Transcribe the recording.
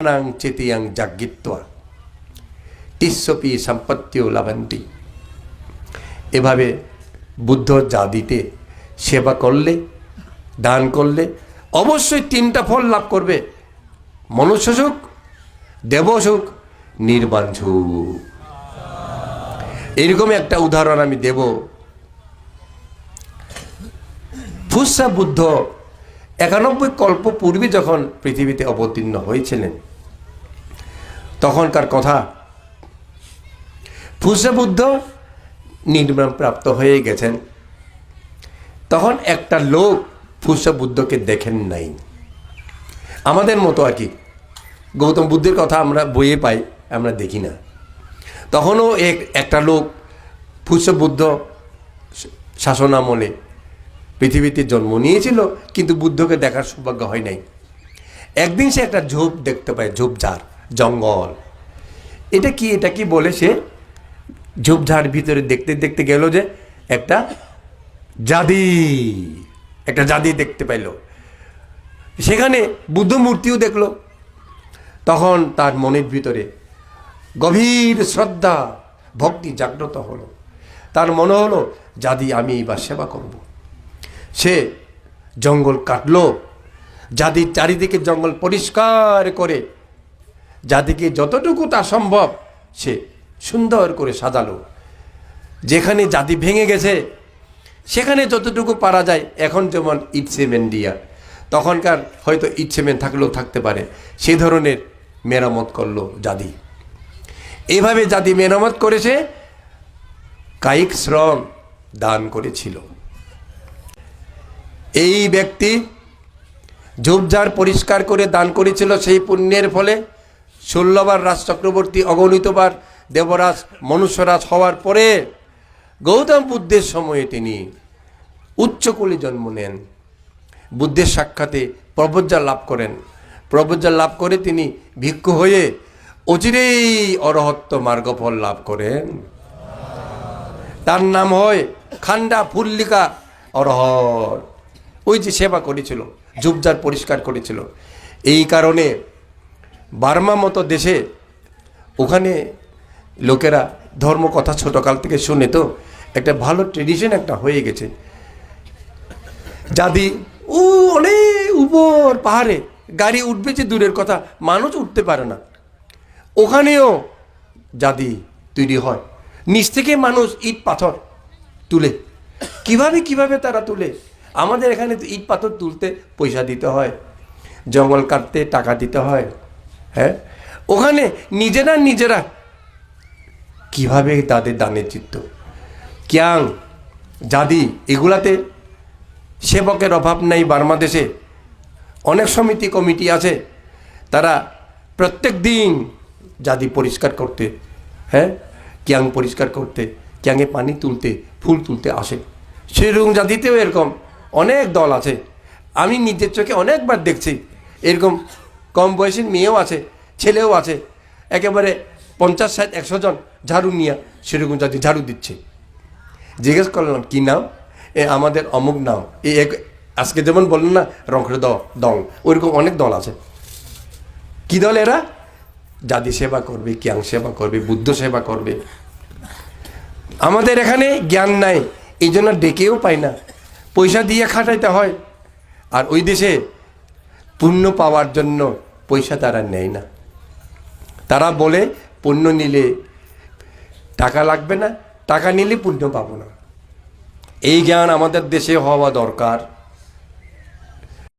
নাং চেতিয়াং জাগিত্বা তিস্যপি সম্পত্তিও লাভান্তি এভাবে বুদ্ধ জাতিতে সেবা করলে দান করলে অবশ্যই তিনটা ফল লাভ করবে মনুষ্য সুখ দেব সুখ নির্বাণ সুখ এরকম একটা উদাহরণ আমি দেব ফুসা বুদ্ধ একানব্বই কল্প পূর্বে যখন পৃথিবীতে অবতীর্ণ হয়েছিলেন তখনকার কথা। বুদ্ধ নির্মাণ প্রাপ্ত হয়ে গেছেন। তখন একটা লোক বুদ্ধকে দেখেন নাই। আমাদের মতো আর কি। গৌতম বুদ্ধের কথা আমরা বইয়ে পাই, আমরা দেখি না। তখনও এক, একটা লোক বুদ্ধ শাসন আমলে পৃথিবীতে জন্ম নিয়েছিল, কিন্তু বুদ্ধকে দেখার সৌভাগ্য হয় নাই। একদিন সে একটা ঝোপ দেখতে পায়, ঝোপঝাড়। জঙ্গল। এটা কি এটা কি বলে সে? ঝোপঝাড় ভিতরে দেখতে দেখতে গেল যে একটা জাদি একটা জাদি দেখতে পাইল সেখানে বুদ্ধ মূর্তিও দেখল। তখন তার মনের ভিতরে গভীর শ্রদ্ধা, ভক্তি জাগ্রত হলো। তার মনে হলো, জাদি, আমি এবার সেবা করব। সে জঙ্গল কাটলো। জাদির চারিদিকে জঙ্গল পরিষ্কার করে যাদিকে যতটুকু তা সম্ভব সে সুন্দর করে সাজালো। যেখানে জাতি ভেঙে গেছে, সেখানে যতটুকু পারা যায়, এখন যেমন ইট সিমেন্ট দিয়া। তখনকার হয়তো ইট সিমেন্ট থাকলেও থাকতে পারে। সেই ধরনের মেরামত করল জাদি এইভাবে জাতি মেরামত করেছে কায়িক শ্রম দান করেছিল। এই ব্যক্তি ঝোপঝাড় পরিষ্কার করে দান করেছিল সেই পুণ্যের ফলে। ষোলোবার রাজ চক্রবর্তী অগণিতবার দেবরাজ মনুষ্যরাজ হওয়ার পরে গৌতম বুদ্ধের সময়ে তিনি উচ্চকুলে জন্ম নেন। বুদ্ধের সাক্ষাতে প্রবজ্জা লাভ করেন। প্রবজ্জা লাভ করে তিনি ভিক্ষু হয়ে অচিরেই অরহত্ব মার্গফল লাভ করেন। তার নাম হয় খান্ডা ফুল্লিকা অরহর। ওই যে সেবা করেছিল, ঝুপঝাড় পরিষ্কার করেছিল। এই কারণে বার্মা মতো দেশে ওখানে লোকেরা ধর্ম কথা ছোটকাল থেকে শুনে তো একটা ভালো ট্রেডিশন একটা হয়ে গেছে। যাদি ও অনেক উপর পাহাড়ে গাড়ি উঠবে যে দূরের কথা, মানুষ উঠতে পারে না। ওখানেও জাদি তৈরি হয়, নিচ থেকে মানুষ ইট পাথর তুলে। কীভাবে কীভাবে তারা তুলে? আমাদের এখানে ইট পাথর তুলতে পয়সা দিতে হয়, জঙ্গল কাটতে টাকা দিতে হয় হ্যাঁ। ওখানে নিজেরা নিজেরা কীভাবে তাদের দানের চিত্ত? ক্যাং, জাদি, এগুলাতে সেবকের অভাব নাই বার্মা দেশে। অনেক সমিতি, কমিটি আছে। তারা প্রত্যেক দিন জাদি পরিষ্কার করতে হ্যাঁ? ক্যাং পরিষ্কার করতে ক্যাঙে পানি তুলতে, ফুল তুলতে আসে। সেরকম জাতিতেও এরকম অনেক দল আছে। আমি নিজের চোখে অনেকবার দেখছি এরকম কম বয়সী মেয়েও আছে, ছেলেও আছে। একেবারে পঞ্চাশ, ষাট, একশো জন ঝাড়ু নিয়ে সেরকম জাতি ঝাড়ু দিচ্ছে। জিজ্ঞেস করলাম, কি নাম? এ, আমাদের অমুক নাম। এই এক আজকে যেমন বললেন না রংখে দ, দল, ওইরকম অনেক দল আছে। কি দল এরা? জাতি সেবা করবে ক্যাং সেবা করবে, বুদ্ধ সেবা করবে। আমাদের এখানে জ্ঞান নাই এই জন্য ডেকেও পাই না। পয়সা দিয়ে খাটাইতে হয়। আর ওই দেশে পুণ্য পাওয়ার জন্য পয়সা তারা নেয় না। তারা বলে, পুণ্য নিলে টাকা লাগবে না, টাকা নিলে পুণ্য পাবো না। এই জ্ঞান আমাদের দেশে হওয়া দরকার।